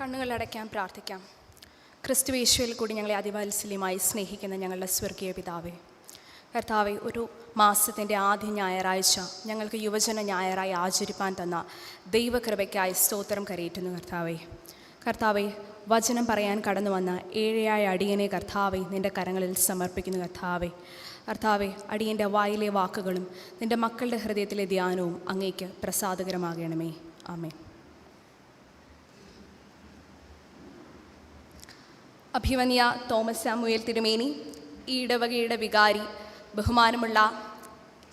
കണ്ണുകളടയ്ക്കാൻ പ്രാർത്ഥിക്കാം. ക്രിസ്തു ക്രിസ്തുവേശുവിൽ കൂടി ഞങ്ങളെ അതിവാത്സല്യമായി സ്നേഹിക്കുന്ന ഞങ്ങളുടെ സ്വർഗീയ പിതാവേ കർത്താവെ ഒരു മാസത്തിന്റെ ആദ്യ ഞായറാഴ്ച ഞങ്ങൾക്ക് യുവജന ഞായറായി ആചരിപ്പാൻ തന്ന ദൈവകൃപയ്ക്കായി സ്തോത്രം കരയേറ്റുന്നു കർത്താവെ. കർത്താവെ വചനം പറയാൻ കടന്നു വന്ന ഏഴയായ അടിയനെ കർത്താവെ നിന്റെ കരങ്ങളിൽ സമർപ്പിക്കുന്നു കർത്താവെ. കർത്താവെ അടിയന്റെ വായിലെ വാക്കുകളും നിന്റെ മക്കളുടെ ഹൃദയത്തിലെ ധ്യാനവും അങ്ങേക്ക് പ്രസാദകരമാകണമേ. ആമേ അഭിവന്യ തോമസ് സാമുവേൽ തിരുമേനി ഈ ഇടവകയുടെ വികാരി ബഹുമാനമുള്ള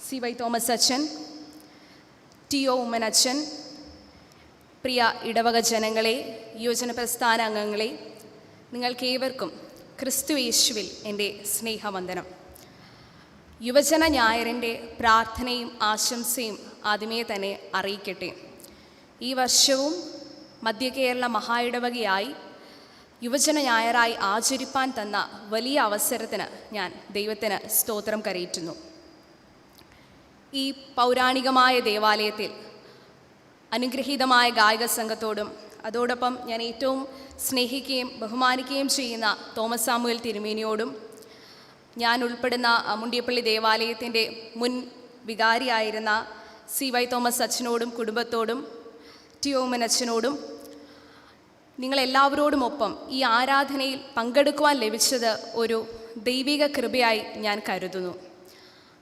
സി വൈ തോമസ് അച്ഛൻ ടി ഒ ഉമ്മൻ അച്ഛൻ പ്രിയ ഇടവക ജനങ്ങളെ യുവജന പ്രസ്ഥാന അംഗങ്ങളെ നിങ്ങൾക്കേവർക്കും ക്രിസ്തു യേശുവിൽ എന്റെ സ്നേഹവന്ദനം. യുവജന ഞായറിന്റെ പ്രാർത്ഥനയും ആശംസയും ആദ്യമേ തന്നെ അറിയിക്കട്ടെ. ഈ വർഷവും മധ്യകേരള മഹായിടവകയായി യുവജന ഞായറായി ആചരിപ്പാൻ തന്ന വലിയ അവസരത്തിന് ഞാൻ ദൈവത്തിന് സ്തോത്രം കരയിറ്റുന്നു. ഈ പൗരാണികമായ ദേവാലയത്തിൽ അനുഗ്രഹീതമായ ഗായക സംഘത്തോടും അതോടൊപ്പം ഞാൻ ഏറ്റവും സ്നേഹിക്കുകയും ബഹുമാനിക്കുകയും ചെയ്യുന്ന തോമസ് സാമുവൽ തിരുമേനിയോടും ഞാൻ ഉൾപ്പെടുന്ന മുണ്ടിയപ്പള്ളി ദേവാലയത്തിന്റെ മുൻ വികാരിയായിരുന്ന സി വൈ തോമസ് അച്ഛനോടും കുടുംബത്തോടും ടി ഓമൻ അച്ഛനോടും നിങ്ങളെല്ലാവരോടുമൊപ്പം ഈ ആരാധനയിൽ പങ്കെടുക്കുവാൻ ലഭിച്ചത് ഒരു ദൈവിക കൃപയായി ഞാൻ കരുതുന്നു.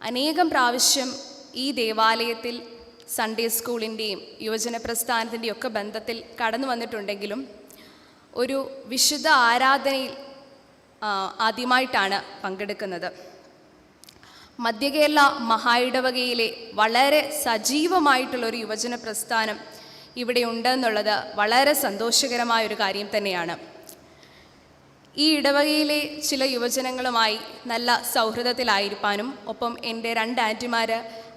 അനേകം പ്രാവശ്യം ഈ ദേവാലയത്തിൽ സൺഡേ സ്കൂളിന്റെയും യുവജന പ്രസ്ഥാനത്തിന്റെയും ഒക്കെ ബന്ധത്തിൽ കടന്നു വന്നിട്ടുണ്ടെങ്കിലും ഒരു വിശുദ്ധ ആരാധനയിൽ ആദ്യമായിട്ടാണ് പങ്കെടുക്കുന്നത്. മധ്യകേരള മഹായിടവകയിലെ വളരെ സജീവമായിട്ടുള്ള ഒരു യുവജന പ്രസ്ഥാനം ഇവിടെ ഉണ്ടെന്നുള്ളത് വളരെ സന്തോഷകരമായ ഒരു കാര്യം തന്നെയാണ്. ഈ ഇടവകയിലെ ചില യുവജനങ്ങളുമായി നല്ല സൗഹൃദത്തിലായിരിക്കാനും ഒപ്പം എന്റെ രണ്ട് ആന്റിമാർ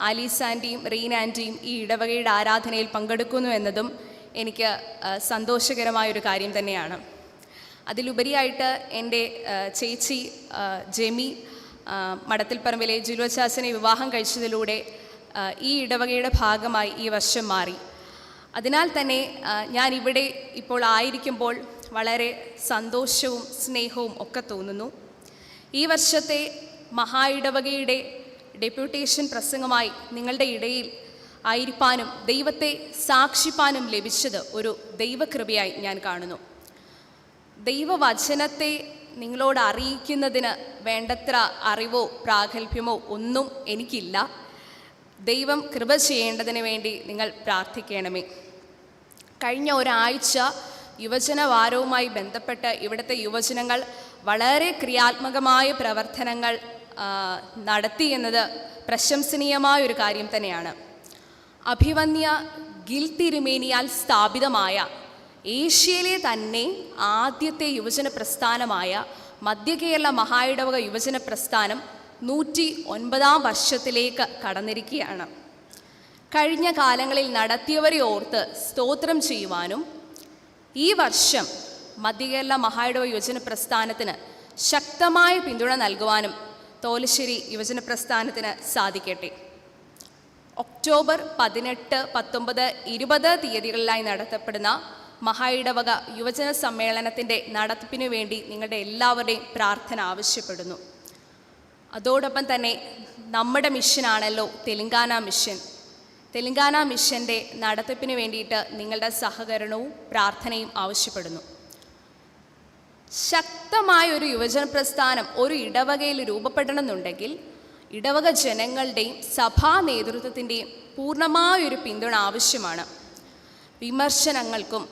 ആലീസ് ആന്റിയും റീൻ ആന്റിയും ഈ ഇടവകയുടെ ആരാധനയിൽ പങ്കെടുക്കുന്നു എന്നതും എനിക്ക് സന്തോഷകരമായൊരു കാര്യം തന്നെയാണ്. അതിലുപരിയായിട്ട് എന്റെ ചേച്ചി ജെമി മടത്തിൽപ്പറമ്പിലെ ജുലുവച്ചാസിനെ വിവാഹം കഴിച്ചതിലൂടെ ഈ ഇടവകയുടെ ഭാഗമായി ഈ വർഷം മാറി. അതിനാൽ തന്നെ ഞാൻ ഇവിടെ ഇപ്പോൾ ആയിരിക്കുമ്പോൾ വളരെ സന്തോഷവും സ്നേഹവും ഒക്കെ തോന്നുന്നു. ഈ വർഷത്തെ മഹായിടവകയുടെ ഡെപ്യൂട്ടേഷൻ പ്രസംഗമായി നിങ്ങളുടെ ഇടയിൽ ആയിരിക്കാനും ദൈവത്തെ സാക്ഷിപ്പാനും ലഭിച്ചത് ഒരു ദൈവകൃപയായി ഞാൻ കാണുന്നു. ദൈവവചനത്തെ നിങ്ങളോട് അറിയിക്കുന്നതിന് വേണ്ടത്ര അറിവോ പ്രാഗൽഭ്യമോ ഒന്നും എനിക്കില്ല. ദൈവം കൃപ ചെയ്യേണ്ടതിന് വേണ്ടി നിങ്ങൾ പ്രാർത്ഥിക്കണമേ. കഴിഞ്ഞ ഒരാഴ്ച യുവജന വാരവുമായി ബന്ധപ്പെട്ട് ഇവിടുത്തെ യുവജനങ്ങൾ വളരെ ക്രിയാത്മകമായ പ്രവർത്തനങ്ങൾ നടത്തി എന്നത് പ്രശംസനീയമായ ഒരു കാര്യം തന്നെയാണ്. അഭിവന്യ ഗിൽ തിരുമേനിയാൽ സ്ഥാപിതമായ ഏഷ്യയിലെ തന്നെ ആദ്യത്തെ യുവജന പ്രസ്ഥാനമായ മധ്യ കേരള മഹായിടവക യുവജന പ്രസ്ഥാനം നൂറ്റി ഒൻപതാം വർഷത്തിലേക്ക് കടന്നിരിക്കുകയാണ്. കഴിഞ്ഞ കാലങ്ങളിൽ നടത്തിയവരെ ഓർത്ത് സ്തോത്രം ചെയ്യുവാനും ഈ വർഷം മധ്യകേരള മഹായിടവ യുവജന പ്രസ്ഥാനത്തിന് ശക്തമായ പിന്തുണ നൽകുവാനും തോലശ്ശേരി യുവജന പ്രസ്ഥാനത്തിന് സാധിക്കട്ടെ. ഒക്ടോബർ പതിനെട്ട് പത്തൊമ്പത് ഇരുപത് തീയതികളിലായി നടത്തപ്പെടുന്ന മഹായിടവക യുവജന സമ്മേളനത്തിന്റെ നടത്തിപ്പിനു വേണ്ടി നിങ്ങളുടെ എല്ലാവരുടെയും പ്രാർത്ഥന ആവശ്യപ്പെടുന്നു. അതോടൊപ്പം തന്നെ നമ്മുടെ മിഷനാണല്ലോ തെലുങ്കാന മിഷൻ തെലുങ്കാന മിഷന്റെ നടത്തിപ്പിന് വേണ്ടിയിട്ട് നിങ്ങളുടെ സഹകരണവും പ്രാർത്ഥനയും ആവശ്യപ്പെടുന്നു. ശക്തമായ ഒരു യുവജന പ്രസ്ഥാനം ഒരു ഇടവകയിൽ രൂപപ്പെടണമെന്നുണ്ടെങ്കിൽ ഇടവക ജനങ്ങളുടെയും സഭാ നേതൃത്വത്തിന്റെയും പൂർണമായൊരു പിന്തുണ ആവശ്യമാണ്. വിമർശനങ്ങൾക്കും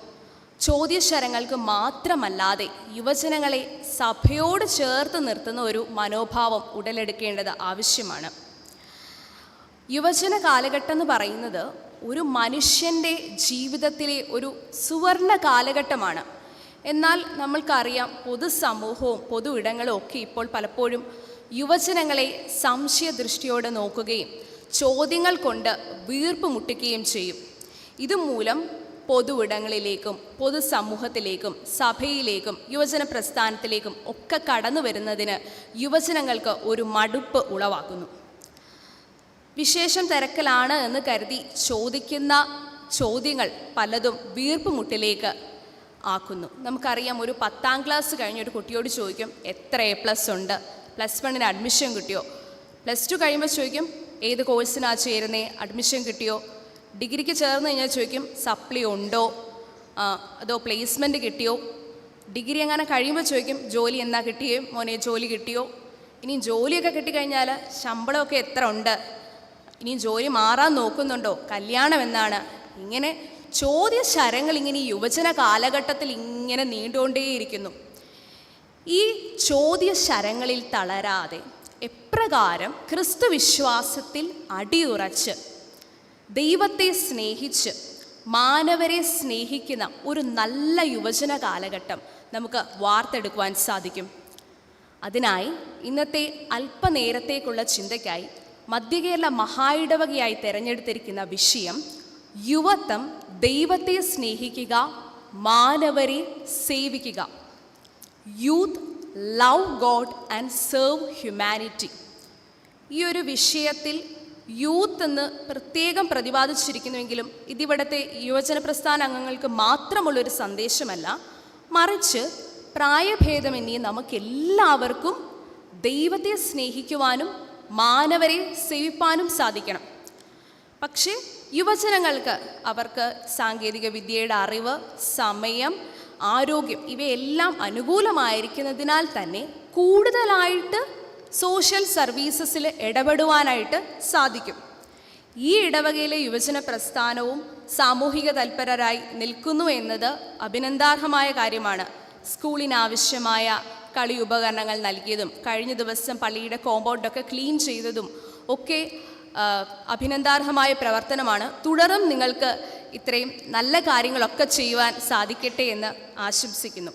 ചോദ്യശരങ്ങൾക്കും മാത്രമല്ലാതെ യുവജനങ്ങളെ സഭയോട് ചേർത്ത് നിർത്തുന്ന ഒരു മനോഭാവം ഉടലെടുക്കേണ്ടത് ആവശ്യമാണ്. യുവജന കാലഘട്ടം എന്ന് പറയുന്നത് ഒരു മനുഷ്യന്റെ ജീവിതത്തിലെ ഒരു സുവർണ കാലഘട്ടമാണ്. എന്നാൽ നമ്മൾക്കറിയാം പൊതുസമൂഹവും പൊതു ഇടങ്ങളും ഒക്കെ ഇപ്പോൾ പലപ്പോഴും യുവജനങ്ങളെ സംശയദൃഷ്ടിയോടെ നോക്കുകയും ചോദ്യങ്ങൾ കൊണ്ട് വീർപ്പ് മുട്ടിക്കുകയും ചെയ്യും. ഇതുമൂലം പൊതു ഇടങ്ങളിലേക്കും പൊതുസമൂഹത്തിലേക്കും സഭയിലേക്കും യുവജന പ്രസ്ഥാനത്തിലേക്കും ഒക്കെ കടന്നു വരുന്നതിന് യുവജനങ്ങൾക്ക് ഒരു മടുപ്പ് ഉളവാക്കുന്നു. വിശേഷം തിരക്കലാണ് എന്ന് കരുതി ചോദിക്കുന്ന ചോദ്യങ്ങൾ പലതും വീർപ്പുമുട്ടിലേക്ക് ആക്കുന്നു. നമുക്കറിയാം ഒരു പത്താം ക്ലാസ് കഴിഞ്ഞ ഒരു കുട്ടിയോട് ചോദിക്കും എത്ര എ പ്ലസ് ഉണ്ട്? പ്ലസ് വണ്ണിന് അഡ്മിഷൻ കിട്ടിയോ? പ്ലസ് ടു കഴിയുമ്പോൾ ചോദിക്കും ഏത് കോഴ്സിനാണ് ചേരുന്നേ? അഡ്മിഷൻ കിട്ടിയോ? ഡിഗ്രിക്ക് ചേർന്ന് കഴിഞ്ഞാൽ ചോദിക്കും സപ്ലി ഉണ്ടോ? അതോ പ്ലേസ്മെന്റ് കിട്ടിയോ? ഡിഗ്രി അങ്ങനെ കഴിയുമ്പോൾ ചോദിക്കും ജോലി എന്നാ കിട്ടിയേ? മോനെ ജോലി കിട്ടിയോ? ഇനി ജോലിയൊക്കെ കിട്ടിക്കഴിഞ്ഞാൽ ശമ്പളമൊക്കെ എത്ര ഉണ്ട്? ഇനി ജോലി മാറാൻ നോക്കുന്നുണ്ടോ? കല്യാണം എന്നാണ്. ഇങ്ങനെ ചോദ്യ ശരങ്ങൾ ഇങ്ങനെ യുവജന കാലഘട്ടത്തിൽ ഇങ്ങനെ നീണ്ടുകൊണ്ടേയിരിക്കുന്നു. ഈ ചോദ്യ ശരങ്ങളിൽ തളരാതെ എപ്രകാരം ക്രിസ്തു വിശ്വാസത്തിൽ അടിയുറച്ച് ദൈവത്തെ സ്നേഹിച്ച് മാനവരെ സ്നേഹിക്കുന്ന ഒരു നല്ല യുവജന കാലഘട്ടം നമുക്ക് വാർത്തെടുക്കുവാൻ സാധിക്കും. അതിനായി ഇന്നത്തെ അല്പനേരത്തേക്കുള്ള ചിന്തയ്ക്കായി മധ്യകേരള മഹായിടവകയായി തിരഞ്ഞെടുത്തിരിക്കുന്ന വിഷയം യുവത്വം ദൈവത്തെ സ്നേഹിക്കുക മാനവരെ സേവിക്കുക. Youth love God and serve humanity ഈ ഒരു വിഷയത്തിൽ യൂത്ത് എന്ന് പ്രത്യേകം പ്രതിപാദിച്ചിരിക്കുന്നുവെങ്കിലും ഇതിവിടുത്തെ യുവജന പ്രസ്ഥാന അംഗങ്ങൾക്ക് മാത്രമുള്ളൊരു സന്ദേശമല്ല മറിച്ച് പ്രായഭേദമെന്നേ നമുക്കെല്ലാവർക്കും ദൈവത്തെ സ്നേഹിക്കുവാനും മാനവരെ സേവിപ്പാനും സാധിക്കണം. പക്ഷേ യുവജനങ്ങൾക്ക് അവർക്ക് സാങ്കേതിക വിദ്യയുടെ അറിവ് സമയം ആരോഗ്യം ഇവയെല്ലാം അനുകൂലമായിരിക്കുന്നതിനാൽ തന്നെ കൂടുതലായിട്ട് സോഷ്യൽ സർവീസസിൽ ഇടപെടുവാനായിട്ട് സാധിക്കും. ഈ ഇടവകയിലെ യുവജന പ്രസ്ഥാനവും സാമൂഹിക തൽപരരായി നിൽക്കുന്നു എന്നത് അഭിനന്ദാർഹമായ കാര്യമാണ്. സ്കൂളിനാവശ്യമായ കളി ഉപകരണങ്ങൾ നൽകിയതും കഴിഞ്ഞ ദിവസം പള്ളിയുടെ കോമ്പൗണ്ടൊക്കെ ക്ലീൻ ചെയ്തതും ഒക്കെ അഭിനന്ദാർഹമായ പ്രവർത്തനമാണ്. തുടർന്നും നിങ്ങൾക്ക് ഇത്രയും നല്ല കാര്യങ്ങളൊക്കെ ചെയ്യുവാൻ സാധിക്കട്ടെ എന്ന് ആശംസിക്കുന്നു.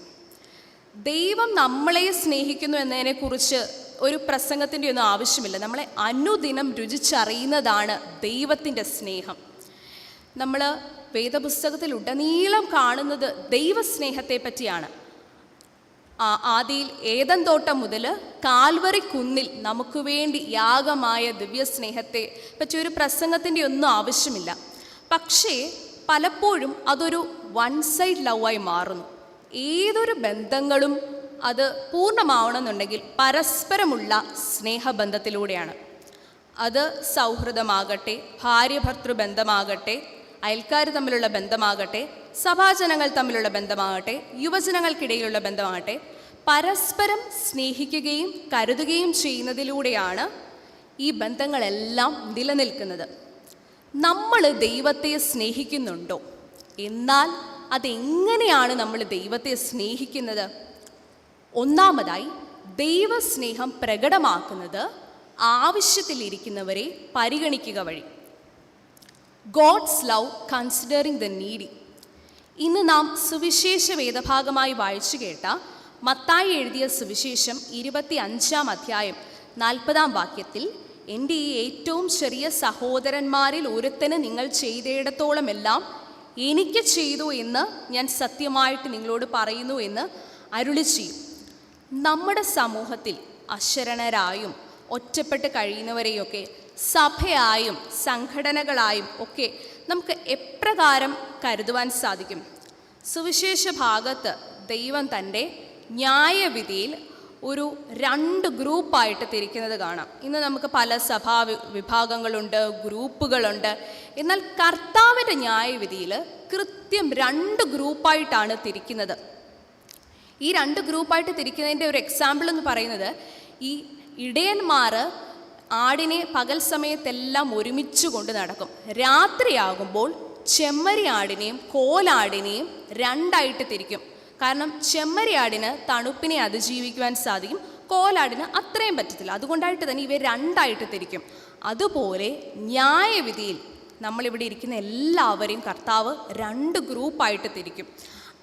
ദൈവം നമ്മളെ സ്നേഹിക്കുന്നു എന്നതിനെക്കുറിച്ച് ഒരു പ്രസംഗത്തിന്റെ ഒന്നും ആവശ്യമില്ല. നമ്മളെ അനുദിനം രുചിച്ചറിയുന്നതാണ് ദൈവത്തിന്റെ സ്നേഹം. നമ്മൾ വേദപുസ്തകത്തിൽ ഉടനീളം കാണുന്നത് ദൈവസ്നേഹത്തെ പറ്റിയാണ് ആദിയിൽ ഏതൻ തോട്ടം മുതൽ കാൽവറി കുന്നിൽ നമുക്ക് വേണ്ടി യാഗമായ ദിവ്യസ്നേഹത്തെ പറ്റി ഒരു പ്രസംഗത്തിന്റെ ഒന്നും ആവശ്യമില്ല. പക്ഷേ പലപ്പോഴും അതൊരു വൺ സൈഡ് ലവായി മാറുന്നു. ഏതൊരു ബന്ധങ്ങളും അത് പൂർണമാവണമെന്നുണ്ടെങ്കിൽ പരസ്പരമുള്ള സ്നേഹബന്ധത്തിലൂടെയാണ്. അത് സൗഹൃദമാകട്ടെ ഭാര്യ ബന്ധമാകട്ടെ അയൽക്കാർ തമ്മിലുള്ള ബന്ധമാകട്ടെ സഭാജനങ്ങൾ തമ്മിലുള്ള ബന്ധമാകട്ടെ യുവജനങ്ങൾക്കിടയിലുള്ള ബന്ധമാകട്ടെ പരസ്പരം സ്നേഹിക്കുകയും കരുതുകയും ചെയ്യുന്നതിലൂടെയാണ് ഈ ബന്ധങ്ങളെല്ലാം നിലനിൽക്കുന്നത്. നമ്മൾ ദൈവത്തെ സ്നേഹിക്കുന്നുണ്ടോ? എന്നാൽ അതെങ്ങനെയാണ് നമ്മൾ ദൈവത്തെ സ്നേഹിക്കുന്നത്? ഒന്നാമതായി ദൈവസ്നേഹം പ്രകടമാക്കുന്നത് ആവശ്യത്തിലിരിക്കുന്നവരെ പരിഗണിക്കുക വഴി. God's love considering the needy ഇന്ന് നാം സുവിശേഷ വേദഭാഗമായി വായിച്ചു കേട്ട മത്തായി എഴുതിയ സുവിശേഷം ഇരുപത്തി അഞ്ചാം അധ്യായം നാൽപ്പതാം വാക്യത്തിൽ എന്റെ ഈ ഏറ്റവും ചെറിയ സഹോദരന്മാരിൽ ഒരുത്തന് നിങ്ങൾ ചെയ്തയിടത്തോളമെല്ലാം എനിക്ക് ചെയ്തു എന്ന് ഞാൻ സത്യമായിട്ട് നിങ്ങളോട് പറയുന്നു എന്ന് അരുളി ചെയ്യും. നമ്മുടെ സമൂഹത്തിൽ അശരണരായും ഒറ്റപ്പെട്ട് കഴിയുന്നവരെയൊക്കെ സഭയായും സംഘടനകളായും ഒക്കെ നമുക്ക് എപ്രകാരം കരുതുവാൻ സാധിക്കും? സുവിശേഷ ഭാഗത്ത് ദൈവം തന്റെ ന്യായവിധിയിൽ ഒരു രണ്ട് ഗ്രൂപ്പായിട്ട് തിരിക്കുന്നത് കാണാം. ഇന്ന് നമുക്ക് പല സഭാ വിഭാഗങ്ങളുണ്ട് ഗ്രൂപ്പുകളുണ്ട്. എന്നാൽ കർത്താവിന്റെ ന്യായവിധിയിൽ കൃത്യം രണ്ട് ഗ്രൂപ്പായിട്ടാണ് തിരിക്കുന്നത്. ഈ രണ്ട് ഗ്രൂപ്പായിട്ട് തിരിക്കുന്നതിന്റെ ഒരു എക്സാമ്പിൾ എന്ന് പറയുന്നത് ഈ ഇടയന്മാർ ആടിനെ പകൽ സമയത്തെല്ലാം ഒരുമിച്ച് കൊണ്ട് നടക്കും. രാത്രിയാകുമ്പോൾ ചെമ്മരി ആടിനെയും കോലാടിനെയും രണ്ടായിട്ട് തിരിക്കും. കാരണം ചെമ്മരിയാടിന് തണുപ്പിനെ അതിജീവിക്കുവാൻ സാധിക്കും. കോലാടിന് അത്രയും പറ്റത്തില്ല. അതുകൊണ്ടായിട്ട് തന്നെ ഇവ രണ്ടായിട്ട് തിരിക്കും. അതുപോലെ ന്യായവിധിയിൽ നമ്മളിവിടെ ഇരിക്കുന്ന എല്ലാവരെയും കർത്താവ് രണ്ട് ഗ്രൂപ്പായിട്ട് തിരിക്കും.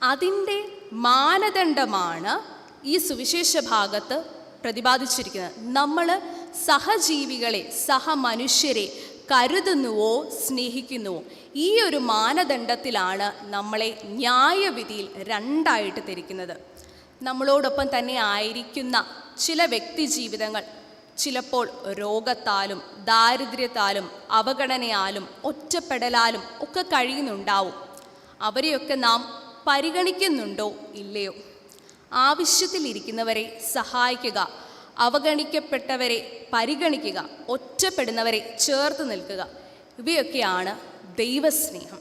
അതിന്റെ മാനദണ്ഡമാണ് ഈ സുവിശേഷ ഭാഗത്ത് പ്രതിപാദിച്ചിരിക്കുന്നത്. നമ്മൾ സഹജീവികളെ സഹമനുഷ്യരെ കരുതുന്നുവോ സ്നേഹിക്കുന്നുവോ? ഈ ഒരു മാനദണ്ഡത്തിലാണ് നമ്മളെ ന്യായവിധിയിൽ രണ്ടായിട്ട് തിരിക്കുന്നത്. നമ്മളോടൊപ്പം തന്നെ ആയിരിക്കുന്ന ചില വ്യക്തി ജീവിതങ്ങൾ ചിലപ്പോൾ രോഗത്താലും ദാരിദ്ര്യത്താലും അവഗണനയാലും ഒറ്റപ്പെടലാലും ഒക്കെ കഴിയുന്നുണ്ടാവും. അവരെയൊക്കെ നാം പരിഗണിക്കുന്നുണ്ടോ ഇല്ലയോ? ആവശ്യത്തിലിരിക്കുന്നവരെ സഹായിക്കുക അവഗണിക്കപ്പെട്ടവരെ പരിഗണിക്കുക ഒറ്റപ്പെടുന്നവരെ ചേർത്ത് നിൽക്കുക. ഇവയൊക്കെയാണ് ദൈവസ്നേഹം.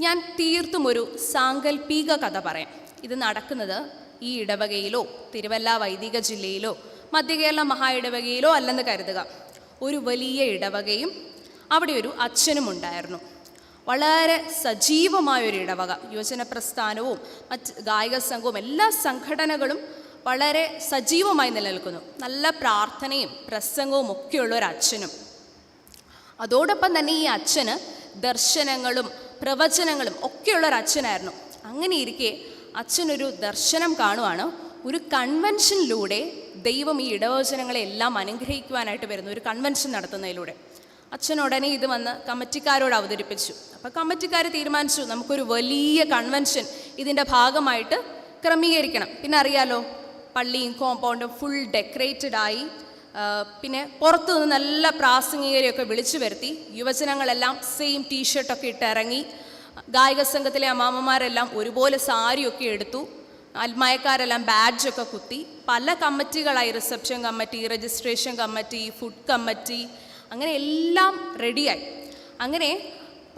ഞാൻ തീർത്തും ഒരു സാങ്കല്പിക കഥ പറയാം. ഇത് നടക്കുന്നത് ഈ ഇടവകയിലോ തിരുവല്ല വൈദിക ജില്ലയിലോ മധ്യകേരള മഹാ ഇടവകയിലോ അല്ലെന്ന് കരുതുക. ഒരു വലിയ ഇടവകയും അവിടെ ഒരു അച്ഛനും ഉണ്ടായിരുന്നു. വളരെ സജീവമായൊരു ഇടവക. യുവജന പ്രസ്ഥാനവും മറ്റ് ഗായക സംഘവും എല്ലാ സംഘടനകളും വളരെ സജീവമായി നിലനിൽക്കുന്നു. നല്ല പ്രാർത്ഥനയും പ്രസംഗവും ഒക്കെയുള്ള ഒരു അച്ഛനും. അതോടൊപ്പം തന്നെ ഈ അച്ഛന് ദർശനങ്ങളും പ്രവചനങ്ങളും ഒക്കെയുള്ള ഒരു അച്ഛനായിരുന്നു. അങ്ങനെ ഇരിക്കെ അച്ഛനൊരു ദർശനം കാണുവാണ്. ഒരു കൺവെൻഷനിലൂടെ ദൈവം ഈ ഇടവചനങ്ങളെ എല്ലാം അനുഗ്രഹിക്കുവാനായിട്ട് വരുന്നു. ഒരു കൺവെൻഷൻ നടത്തുന്നതിലൂടെ. അച്ഛൻ ഉടനെ ഇത് വന്ന് കമ്മിറ്റിക്കാരോട് അവതരിപ്പിച്ചു. അപ്പോൾ കമ്മിറ്റിക്കാർ തീരുമാനിച്ചു നമുക്കൊരു വലിയ കൺവെൻഷൻ ഇതിന്റെ ഭാഗമായിട്ട് ക്രമീകരിക്കണം. പിന്നെ അറിയാലോ പള്ളിയും കോമ്പൗണ്ടും ഫുൾ ഡെക്കറേറ്റഡ് ആയി. പിന്നെ പുറത്തു നിന്ന് നല്ല പ്രാസംഗികരെയൊക്കെ വിളിച്ചു വരുത്തി. യുവജനങ്ങളെല്ലാം സെയിം ടീഷർട്ടൊക്കെ ഇട്ട് ഇറങ്ങി. ഗായക സംഘത്തിലെ അമ്മാമ്മമാരെല്ലാം ഒരുപോലെ സാരിയൊക്കെ എടുത്തു. അൽമയക്കാരെല്ലാം ബാഡ്ജൊക്കെ കുത്തി. പല കമ്മിറ്റികളായി. Reception committee registration committee food committee അങ്ങനെ എല്ലാം റെഡിയായി അങ്ങനെ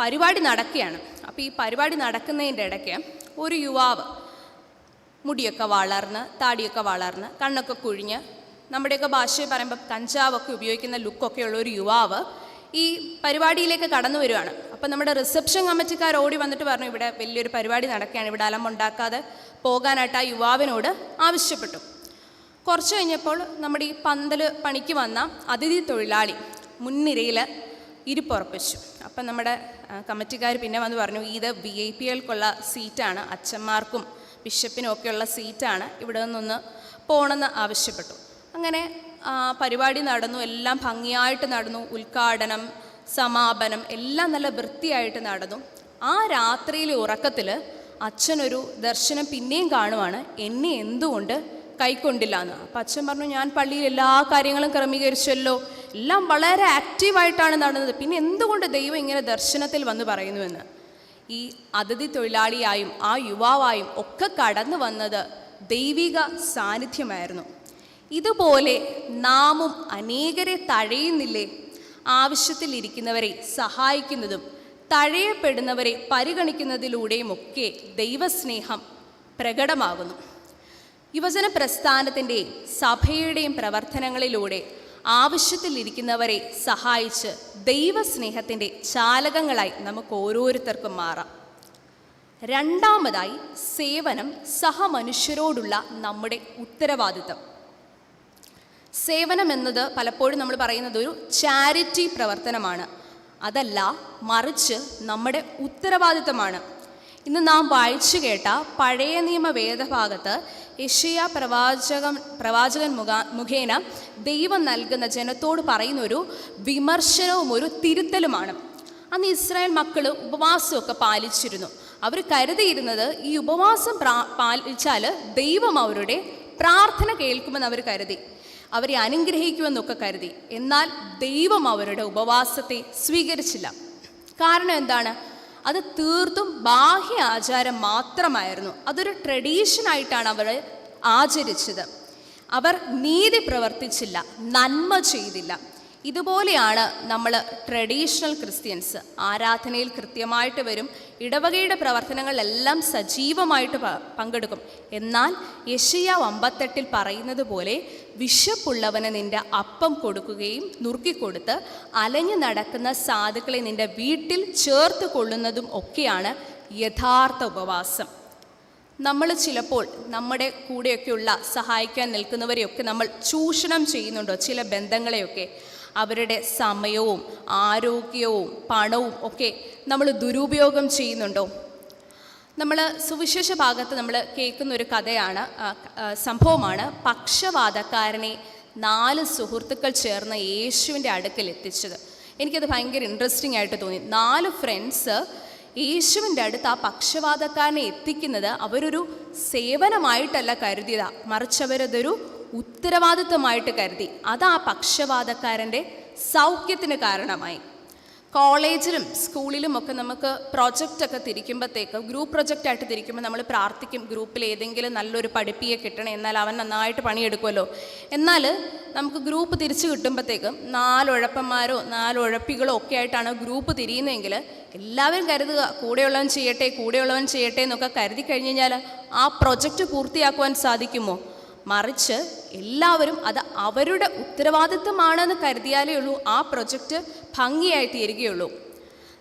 പരിപാടി നടക്കുകയാണ്. അപ്പോൾ ഈ പരിപാടി നടക്കുന്നതിന്റെ ഇടയ്ക്ക് ഒരു യുവാവ് മുടിയൊക്കെ വളർന്ന് താടിയൊക്കെ വളർന്ന് കണ്ണൊക്കെ കുഴിഞ്ഞ് നമ്മുടെയൊക്കെ ഭാഷയിൽ പറയുമ്പോൾ കഞ്ചാവൊക്കെ ഉപയോഗിക്കുന്ന ലുക്കൊക്കെ ഉള്ള ഒരു യുവാവ് ഈ പരിപാടിയിലേക്ക് കടന്നു വരുവാണ്. അപ്പം നമ്മുടെ റിസപ്ഷൻ കമ്മിറ്റിക്കാർ ഓടി വന്നിട്ട് പറഞ്ഞു ഇവിടെ വലിയൊരു പരിപാടി നടക്കുകയാണ് ഇവിടെ അലമുണ്ടാക്കാതെ പോകാനായിട്ട് ആ യുവാവിനോട് ആവശ്യപ്പെട്ടു. കുറച്ച് കഴിഞ്ഞപ്പോൾ നമ്മുടെ ഈ പന്തൽ പണിക്ക് വന്ന അതിഥി തൊഴിലാളി മുൻനിരയിൽ ഇരിപ്പുറപ്പിച്ചു. അപ്പം നമ്മുടെ കമ്മിറ്റിക്കാർ പിന്നെ വന്ന് പറഞ്ഞു ഇത് വി ഐ പി എൽക്കുള്ള സീറ്റാണ് അച്ഛന്മാർക്കും ബിഷപ്പിനും ഒക്കെയുള്ള സീറ്റാണ് ഇവിടെ നിന്നൊന്ന് പോകണമെന്ന് ആവശ്യപ്പെട്ടു. അങ്ങനെ പരിപാടി നടന്നു എല്ലാം ഭംഗിയായിട്ട് നടന്നു. ഉദ്ഘാടനം സമാപനം എല്ലാം നല്ല വൃത്തിയായിട്ട് നടന്നു. ആ രാത്രിയിലെ ഉറക്കത്തിൽ അച്ഛനൊരു ദർശനം പിന്നെയും കാണുവാണ്. എന്നെ എന്തുകൊണ്ട് കൈക്കൊണ്ടില്ല എന്ന്. അപ്പം അച്ഛൻ പറഞ്ഞു ഞാൻ പള്ളിയിൽ എല്ലാ കാര്യങ്ങളും ക്രമീകരിച്ചല്ലോ. എല്ലാം വളരെ ആക്റ്റീവായിട്ടാണ് നടന്നത്. പിന്നെ എന്തുകൊണ്ട് ദൈവം ഇങ്ങനെ ദർശനത്തിൽ വന്ന് പറയുന്നുവെന്ന് ഈ അതിഥി തൊഴിലാളിയായും ആ യുവാവായും ഒക്കെ കടന്നു വന്നത് ദൈവിക സാന്നിധ്യമായിരുന്നു. ഇതുപോലെ നാമും അനേകരെ തഴയുന്നില്ലേ? ആവശ്യത്തിലിരിക്കുന്നവരെ സഹായിക്കുന്നതും തഴയപ്പെടുന്നവരെ പരിഗണിക്കുന്നതിലൂടെയുമൊക്കെ ദൈവസ്നേഹം പ്രകടമാകുന്നു. യുവജന പ്രസ്ഥാനത്തിന്റെയും സഭയുടെയും പ്രവർത്തനങ്ങളിലൂടെ ആവശ്യത്തിലിരിക്കുന്നവരെ സഹായിച്ച് ദൈവസ്നേഹത്തിന്റെ ചാലകങ്ങളായി നമുക്ക് ഓരോരുത്തർക്കും മാറാം. രണ്ടാമതായി സേവനം സഹമനുഷ്യരോടുള്ള നമ്മുടെ ഉത്തരവാദിത്തം. സേവനം എന്നത് പലപ്പോഴും നമ്മൾ പറയുന്നത് ഒരു ചാരിറ്റി പ്രവർത്തനമാണ്. അതല്ല മറിച്ച് നമ്മുടെ ഉത്തരവാദിത്തമാണ്. ഇന്ന് നാം വായിച്ചു കേട്ട പഴയ നിയമ വേദഭാഗത്ത് യഷിയ പ്രവാചകൻ പ്രവാചകൻ മുഖ മുഖേന ദൈവം നൽകുന്ന ജനത്തോട് പറയുന്ന ഒരു വിമർശനവും ഒരു തിരുത്തലുമാണ്. അന്ന് ഇസ്രായേൽ മക്കൾ ഉപവാസമൊക്കെ പാലിച്ചിരുന്നു. അവർ കരുതിയിരുന്നത് ഈ ഉപവാസം പാലിച്ചാൽ ദൈവം അവരുടെ പ്രാർത്ഥന കേൾക്കുമെന്ന് അവർ കരുതി. അവരെ അനുഗ്രഹിക്കുമെന്നൊക്കെ കരുതി. എന്നാൽ ദൈവം അവരുടെ ഉപവാസത്തെ സ്വീകരിച്ചില്ല. കാരണം എന്താണ്? അത് തീർത്തും ബാഹ്യ ആചാരം മാത്രമായിരുന്നു. അതൊരു ട്രഡീഷനായിട്ടാണ് അവർ ആചരിച്ചത്. അവർ നീതി പ്രവർത്തിച്ചില്ല നന്മ ചെയ്തില്ല. ഇതുപോലെയാണ് നമ്മൾ ട്രഡീഷണൽ ക്രിസ്ത്യൻസ് ആരാധനയിൽ കൃത്യമായിട്ട് വരും ഇടവകയുടെ പ്രവർത്തനങ്ങളെല്ലാം സജീവമായിട്ട് പങ്കെടുക്കും. എന്നാൽ യശയ അമ്പത്തെട്ടിൽ പറയുന്നത് പോലെ വിശപ്പുള്ളവന് നിന്റെ അപ്പം കൊടുക്കുകയും നുറുക്കിക്കൊടുത്ത് അലഞ്ഞു നടക്കുന്ന സാധുക്കളെ നിന്റെ വീട്ടിൽ ചേർത്ത് കൊള്ളുന്നതും ഒക്കെയാണ് യഥാർത്ഥ ഉപവാസം. നമ്മൾ ചിലപ്പോൾ നമ്മുടെ കൂടെയൊക്കെയുള്ള സഹായിക്കാൻ നിൽക്കുന്നവരെയൊക്കെ നമ്മൾ ചൂഷണം ചെയ്യുന്നുണ്ടോ? ചില ബന്ധങ്ങളെയൊക്കെ. അവരുടെ സമയവും ആരോഗ്യവും പണവും ഒക്കെ നമ്മൾ ദുരുപയോഗം ചെയ്യുന്നുണ്ടോ? നമ്മൾ സുവിശേഷ ഭാഗത്ത് നമ്മൾ കേൾക്കുന്ന ഒരു കഥയാണ് സംഭവമാണ് പക്ഷവാതക്കാരനെ നാല് സുഹൃത്തുക്കൾ ചേർന്ന് യേശുവിന്റെ അടുക്കൽ എത്തിച്ചത്. എനിക്കത് ഭയങ്കര ഇൻട്രസ്റ്റിംഗ് ആയിട്ട് തോന്നി. നാല് ഫ്രണ്ട്സ് യേശുവിന്റെ അടുത്ത് ആ പക്ഷവാതക്കാരനെ എത്തിക്കുന്നത് അവരൊരു സേവനമായിട്ടല്ല കരുതിയതാണ് മറിച്ച് അവരതൊരു ഉത്തരവാദിത്വമായിട്ട് കരുതി. അത് ആ പക്ഷപാതക്കാരന്റെ സൗഖ്യത്തിന് കാരണമായി. കോളേജിലും സ്കൂളിലും ഒക്കെ നമുക്ക് പ്രൊജക്റ്റൊക്കെ തിരിക്കുമ്പോഴത്തേക്ക് ഗ്രൂപ്പ് പ്രൊജക്റ്റ് ആയിട്ട് തിരിക്കുമ്പോൾ നമ്മൾ പ്രാർത്ഥിക്കും ഗ്രൂപ്പിൽ ഏതെങ്കിലും നല്ലൊരു പഠിപ്പിയെ കിട്ടണം എന്നാൽ അവൻ നന്നായിട്ട് പണിയെടുക്കുമല്ലോ എന്നാൽ നമുക്ക് ഗ്രൂപ്പ് തിരിച്ചു കിട്ടുമ്പോഴത്തേക്കും നാലുഴപ്പന്മാരോ നാലുഴപ്പികളോ ഒക്കെ ആയിട്ടാണ് ഗ്രൂപ്പ് തിരിയുന്നതെങ്കിൽ എല്ലാവരും കരുതുക കൂടെയുള്ളവൻ ചെയ്യട്ടെ കൂടെയുള്ളവൻ ചെയ്യട്ടെ എന്നൊക്കെ കരുതി കഴിഞ്ഞ് കഴിഞ്ഞാൽ ആ പ്രൊജക്റ്റ് പൂർത്തിയാക്കുവാൻ സാധിക്കുമോ? മറിച്ച് എല്ലാവരും അത് അവരുടെ ഉത്തരവാദിത്വമാണെന്ന് കരുതിയാലേ ഉള്ളൂ. ആ പ്രൊജക്റ്റ് ഭംഗിയായി തീരുകയുള്ളൂ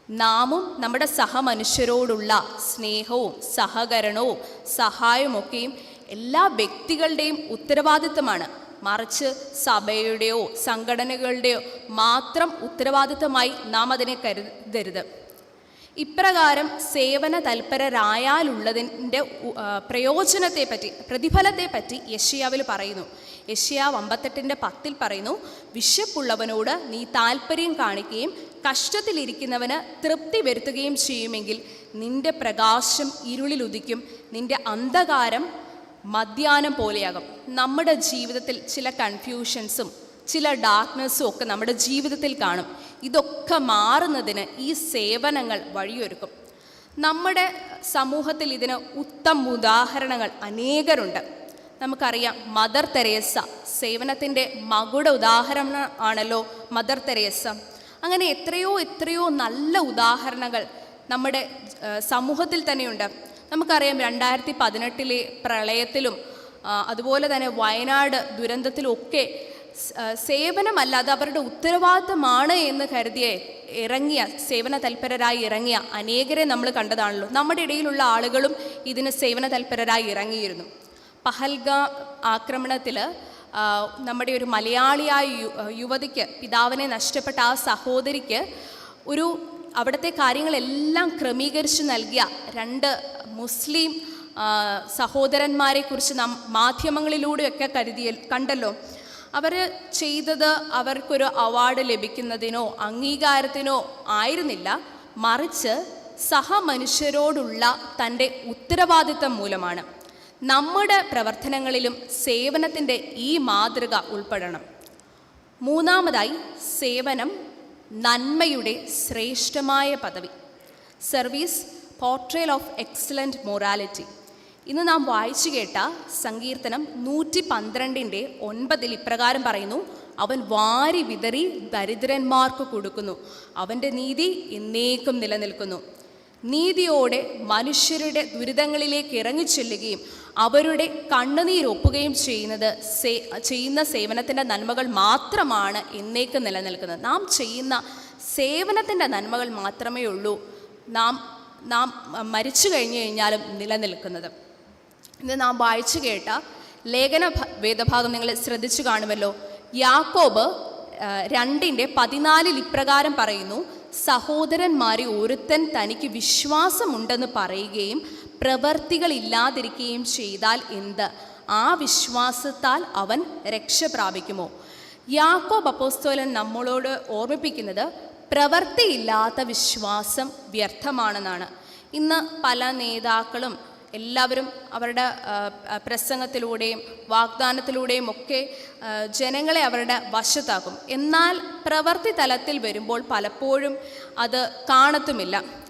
നാമും നമ്മുടെ സഹമനുഷ്യരോടുള്ള സ്നേഹവും സഹകരണവും സഹായമൊക്കെയും എല്ലാ വ്യക്തികളുടെയും ഉത്തരവാദിത്തമാണ് മറിച്ച് സഭയുടെയോ സംഘടനകളുടെയോ മാത്രം ഉത്തരവാദിത്തമായി നാം അതിനെ കരുതരുത്. ഇപ്രകാരം സേവന തൽപരരായാലുള്ളതിന്റെ പ്രയോജനത്തെപ്പറ്റി പ്രതിഫലത്തെപ്പറ്റി യഷ്യാവിൽ പറയുന്നു. യഷ്യാവ് അമ്പത്തെട്ടിന്റെ പത്തിൽ പറയുന്നു വിശപ്പുള്ളവനോട് നീ താല്പര്യം കാണിക്കുകയും കഷ്ടത്തിലിരിക്കുന്നവന് തൃപ്തി വരുത്തുകയും ചെയ്യുമെങ്കിൽ നിന്റെ പ്രകാശം ഇരുളിലുദിക്കും നിന്റെ അന്ധകാരം മധ്യാനം പോലെയാകും. നമ്മുടെ ജീവിതത്തിൽ ചില കൺഫ്യൂഷൻസും ചില ഡാർക്ക്നെസ്സും ഒക്കെ നമ്മുടെ ജീവിതത്തിൽ കാണും. ഇതൊക്കെ മാറുന്നതിന് ഈ സേവനങ്ങൾ വഴിയൊരുക്കും. നമ്മുടെ സമൂഹത്തിൽ ഇതിന് ഉത്തമ ഉദാഹരണങ്ങൾ അനേകരുണ്ട്. നമുക്കറിയാം മദർ തെരേസ സേവനത്തിന്റെ മകുട ഉദാഹരണം ആണല്ലോ മദർ തെരേസ. അങ്ങനെ എത്രയോ എത്രയോ നല്ല ഉദാഹരണങ്ങൾ നമ്മുടെ സമൂഹത്തിൽ തന്നെയുണ്ട്. നമുക്കറിയാം രണ്ടായിരത്തി പതിനെട്ടിലെ പ്രളയത്തിലും അതുപോലെ തന്നെ വയനാട് ദുരന്തത്തിലും ഒക്കെ സ്- സേവനമല്ല അത് അവരുടെ ഉത്തരവാദിത്തമാണ് എന്ന് കരുതിയ ഇറങ്ങിയ സേവന തൽപരരായി ഇറങ്ങിയ അനേകരെ നമ്മൾ കണ്ടതാണല്ലോ. നമ്മുടെ ഇടയിലുള്ള ആളുകളും ഇതിന് സേവന തൽപരരായി ഇറങ്ങിയിരുന്നു. പഹൽഗ ആക്രമണത്തിൽ നമ്മുടെ ഒരു മലയാളിയായ യുവതിക്ക് പിതാവിനെ നഷ്ടപ്പെട്ട ആ സഹോദരിക്ക് ഒരു അവിടുത്തെ കാര്യങ്ങളെല്ലാം ക്രമീകരിച്ച് നൽകിയ രണ്ട് മുസ്ലിം സഹോദരന്മാരെക്കുറിച്ച് നാം മാധ്യമങ്ങളിലൂടെയൊക്കെ കരുതിയ കണ്ടല്ലോ. അവർ ചെയ്തത് അവർക്കൊരു അവാർഡ് ലഭിക്കുന്നതിനോ അംഗീകാരത്തിനോ ആയിരുന്നില്ല. മറിച്ച് സഹമനുഷ്യരോടുള്ള തന്റെ ഉത്തരവാദിത്തം മൂലമാണ് നമ്മുടെ പ്രവർത്തനങ്ങളിലും സേവനത്തിന്റെ ഈ മാതൃക ഉൾപ്പെടണം. മൂന്നാമതായി സേവനം നന്മയുടെ ശ്രേഷ്ഠമായ പദവി. Service portrayal of excellent morality. ഇന്ന് നാം വായിച്ചു കേട്ട സങ്കീർത്തനം നൂറ്റി പന്ത്രണ്ടിന്റെ ഒൻപതിൽ ഇപ്രകാരം പറയുന്നു അവൻ വാരി വിതറി ദരിദ്രന്മാർക്ക് കൊടുക്കുന്നു. അവന്റെ നീതി എന്നേക്കും നിലനിൽക്കുന്നു. നീതിയോടെ മനുഷ്യരുടെ ദുരിതങ്ങളിലേക്ക് ഇറങ്ങിച്ചെല്ലുകയും അവരുടെ കണ്ണുനീരൊപ്പുകയും ചെയ്യുന്നത് സേ ചെയ്യുന്ന സേവനത്തിന്റെ നന്മകൾ മാത്രമാണ് എന്നേക്കും നിലനിൽക്കുന്നത്. നാം ചെയ്യുന്ന സേവനത്തിന്റെ നന്മകൾ മാത്രമേ ഉള്ളൂ. നാം നാം മരിച്ചു കഴിഞ്ഞു കഴിഞ്ഞാലും നിലനിൽക്കുന്നത്. ഇന്ന് നാം വായിച്ചു കേട്ട ലേഖന വേദഭാഗം നിങ്ങൾ ശ്രദ്ധിച്ചു കാണുമല്ലോ. യാക്കോബ് രണ്ടിന്റെ പതിനാലിൽ ഇപ്രകാരം പറയുന്നു സഹോദരന്മാരെ ഒരുത്തൻ തനിക്ക് വിശ്വാസമുണ്ടെന്ന് പറയുകയും പ്രവർത്തികളില്ലാതിരിക്കുകയും ചെയ്താൽ എന്ത്? ആ വിശ്വാസത്താൽ അവൻ രക്ഷ പ്രാപിക്കുമോ? യാക്കോബ് അപ്പോസ്തോലൻ നമ്മളോട് ഓർമ്മിപ്പിക്കുന്നത് പ്രവൃത്തിയില്ലാത്ത വിശ്വാസം വ്യർത്ഥമാണെന്നാണ്. ഇന്ന് പല നേതാക്കളും എല്ലാവരും അവരുടെ പ്രസംഗത്തിലൂടെയും വാഗ്ദാനത്തിലൂടെയും ഒക്കെ ജനങ്ങളെ അവരുടെ വശത്താക്കും. എന്നാൽ പ്രവൃത്തി തലത്തിൽ വരുമ്പോൾ പലപ്പോഴും അത് കാണത്തുമില്ല.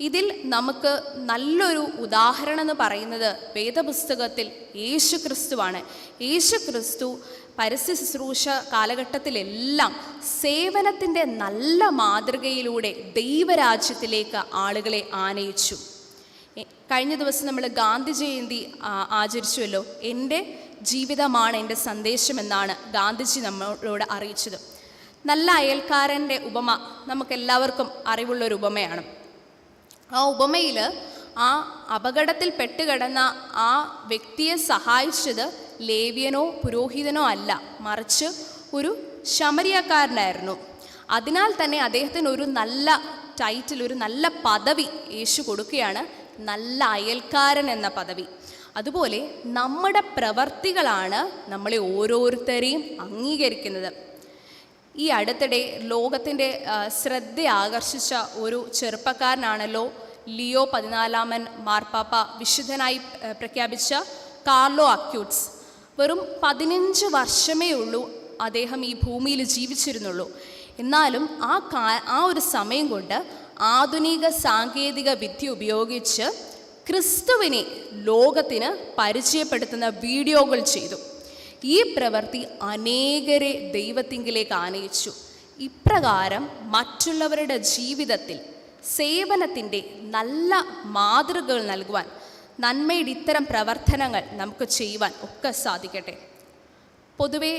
ഇതിൽ നമുക്ക് നല്ലൊരു ഉദാഹരണം എന്ന് പറയുന്നത് വേദപുസ്തകത്തിൽ യേശു ക്രിസ്തുവാണ് യേശു ക്രിസ്തു പരസ്യ ശുശ്രൂഷ കാലഘട്ടത്തിലെല്ലാം സേവനത്തിന്റെ നല്ല മാതൃകയിലൂടെ ദൈവരാജ്യത്തിലേക്ക് ആളുകളെ ആനയിച്ചു. കഴിഞ്ഞ ദിവസം നമ്മൾ ഗാന്ധി ജയന്തി ആചരിച്ചുവല്ലോ. എന്റെ ജീവിതമാണ് എന്റെ സന്ദേശമെന്നാണ് ഗാന്ധിജി നമ്മളോട് അറിയിച്ചത്. നല്ല അയൽക്കാരന്റെ ഉപമ നമുക്കെല്ലാവർക്കും അറിവുള്ളൊരു ഉപമയാണ്. ആ ഉപമയിൽ ആ അപകടത്തിൽ പെട്ടുകിടന്ന ആ വ്യക്തിയെ സഹായിച്ചത് ലേവ്യനോ പുരോഹിതനോ അല്ല. മറിച്ച് ഒരു ശമരിയക്കാരനായിരുന്നു. അതിനാൽ തന്നെ അദ്ദേഹത്തിന് ഒരു നല്ല ടൈറ്റിൽ ഒരു നല്ല പദവി യേശു കൊടുക്കുകയാണ് നല്ല അയൽക്കാരൻ എന്ന പദവി. അതുപോലെ നമ്മുടെ പ്രവർത്തികളാണ് നമ്മളെ ഓരോരുത്തരെയും അംഗീകരിക്കുന്നത്. ഈ അടുത്തിടെ ലോകത്തിന്റെ ശ്രദ്ധ ആകർഷിച്ച ഒരു ചെറുപ്പക്കാരനാണല്ലോ ലിയോ പതിനാലാമൻ മാർപ്പാപ്പ വിശുദ്ധനായി പ്രഖ്യാപിച്ച കാർലോ അക്യൂട്സ് വെറും പതിനഞ്ച് വർഷമേ ഉള്ളൂ അദ്ദേഹം ഈ ഭൂമിയിൽ ജീവിച്ചിരുന്നുള്ളൂ. എന്നാലും ആ കാ ആ ഒരു സമയം കൊണ്ട് ആധുനിക സാങ്കേതിക വിദ്യ ഉപയോഗിച്ച് ക്രിസ്തുവിനെ ലോകത്തിന് പരിചയപ്പെടുത്തുന്ന വീഡിയോകൾ ചെയ്തു. ഈ പ്രവൃത്തി അനേകരെ ദൈവത്തിങ്കിലേക്ക് ആനയിച്ചു. ഇപ്രകാരം മറ്റുള്ളവരുടെ ജീവിതത്തിൽ സേവനത്തിന്റെ നല്ല മാതൃകകൾ നൽകുവാൻ നന്മയുടെ ഇത്തരം പ്രവർത്തനങ്ങൾ നമുക്ക് ചെയ്യുവാൻ ഒക്കെ സാധിക്കട്ടെ. പൊതുവേ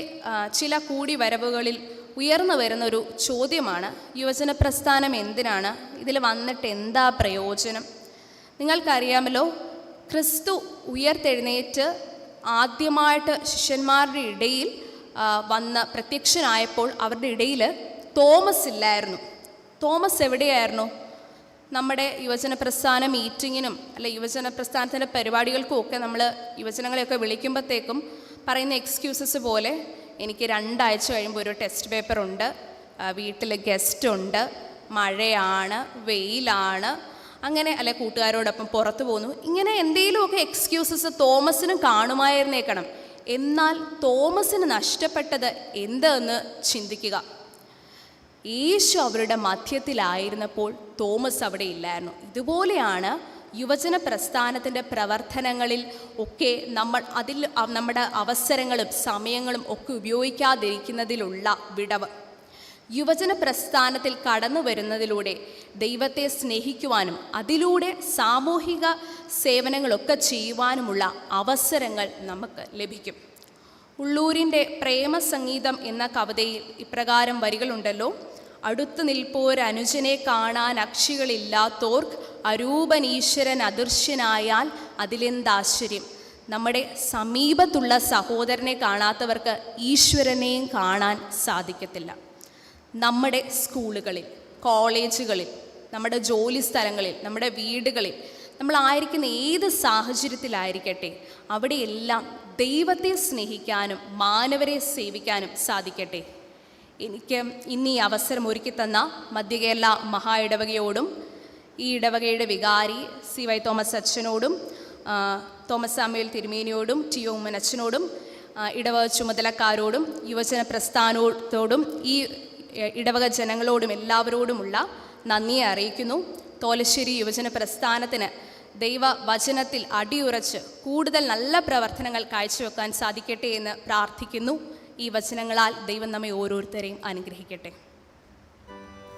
ചില കൂടി വരവുകളിൽ ഉയർന്നു വരുന്നൊരു ചോദ്യമാണ്. യുവജന പ്രസ്ഥാനം എന്തിനാണ്? ഇതിൽ വന്നിട്ട് എന്താ പ്രയോജനം? നിങ്ങൾക്കറിയാമല്ലോ ക്രിസ്തു ഉയർത്തെഴുന്നേറ്റ് ആദ്യമായിട്ട് ശിഷ്യന്മാരുടെ ഇടയിൽ വന്ന് പ്രത്യക്ഷനായപ്പോൾ അവരുടെ ഇടയിൽ തോമസ് ഇല്ലായിരുന്നു. തോമസ് എവിടെയായിരുന്നു? നമ്മുടെ യുവജന പ്രസ്ഥാന മീറ്റിങ്ങിനും അല്ലെ യുവജന പ്രസ്ഥാനത്തിന്റെ പരിപാടികൾക്കും ഒക്കെ നമ്മൾ യുവജനങ്ങളെയൊക്കെ വിളിക്കുമ്പോഴത്തേക്കും പറയുന്ന എക്സ്ക്യൂസസ് പോലെ എനിക്ക് രണ്ടാഴ്ച കഴിയുമ്പോൾ ഒരു ടെസ്റ്റ് പേപ്പർ ഉണ്ട് വീട്ടിൽ ഗസ്റ്റ് ഉണ്ട് മഴയാണ് വെയിലാണ്. അങ്ങനെ അല്ലെ കൂട്ടുകാരോടൊപ്പം പുറത്തു പോകുന്നു. ഇങ്ങനെ എന്തെങ്കിലുമൊക്കെ എക്സ്ക്യൂസസ് തോമസിനും കാണുമായിരുന്നേക്കണം. എന്നാൽ തോമസിന് നഷ്ടപ്പെട്ടത് എന്തെന്ന് ചിന്തിക്കുക. യേശു അവരുടെ മധ്യത്തിലായിരുന്നപ്പോൾ തോമസ് അവിടെ ഇല്ലായിരുന്നു. ഇതുപോലെയാണ് യുവജന പ്രസ്ഥാനത്തിന്റെ പ്രവർത്തനങ്ങളിൽ ഒക്കെ നമ്മൾ അതിൽ നമ്മുടെ അവസരങ്ങളും സമയങ്ങളും ഒക്കെ ഉപയോഗിക്കാതിരിക്കുന്നതിലുള്ള വിടവ്. യുവജന പ്രസ്ഥാനത്തിൽ കടന്നു വരുന്നതിലൂടെ ദൈവത്തെ സ്നേഹിക്കുവാനും അതിലൂടെ സാമൂഹിക സേവനങ്ങളൊക്കെ ചെയ്യുവാനുമുള്ള അവസരങ്ങൾ നമുക്ക് ലഭിക്കും. ഉള്ളൂരിന്റെ പ്രേമസംഗീതം എന്ന കവിതയിൽ ഇപ്രകാരം വരികളുണ്ടല്ലോ. അടുത്തു നിൽപ്പോരനുജനെ കാണാൻ അക്ഷികളില്ലാത്തോർക്ക് അരൂപനീശ്വരൻ അദൃശ്യനായാൽ അതിലെന്താശ്ചര്യം? നമ്മുടെ സമീപത്തുള്ള സഹോദരനെ കാണാത്തവർക്ക് ഈശ്വരനെയും കാണാൻ സാധിക്കത്തില്ല. നമ്മുടെ സ്കൂളുകളിൽ കോളേജുകളിൽ നമ്മുടെ ജോലി സ്ഥലങ്ങളിൽ നമ്മുടെ വീടുകളിൽ നമ്മളായിരിക്കുന്ന ഏത് സാഹചര്യത്തിലായിരിക്കട്ടെ അവിടെയെല്ലാം ദൈവത്തെ സ്നേഹിക്കാനും മാനവരെ സേവിക്കാനും സാധിക്കട്ടെ. എനിക്ക് ഇന്ന് അവസരം ഒരുക്കി തന്ന മധ്യകേരള മഹാ ഇടവകയോടും ഈ ഇടവകയുടെ വികാരി സി വൈ തോമസ് അച്ഛനോടും തോമസ് സാമുവേൽ തിരുമേനിയോടും ടി ഒ ഉമ്മൻ അച്ഛനോടും ഇടവക ചുമതലക്കാരോടും യുവജന പ്രസ്ഥാനത്തോടും ഈ ഇടവക ജനങ്ങളോടും എല്ലാവരോടുമുള്ള നന്ദിയെ അറിയിക്കുന്നു. തോലശ്ശേരി യുവജന പ്രസ്ഥാനത്തിന് ദൈവവചനത്തിൽ അടിയുറച്ച് കൂടുതൽ നല്ല പ്രവർത്തനങ്ങൾ കാഴ്ചവെക്കാൻ സാധിക്കട്ടെ എന്ന് പ്രാർത്ഥിക്കുന്നു. ഈ വചനങ്ങളാൽ ദൈവം നമ്മെ ഓരോരുത്തരെയും അനുഗ്രഹിക്കട്ടെ.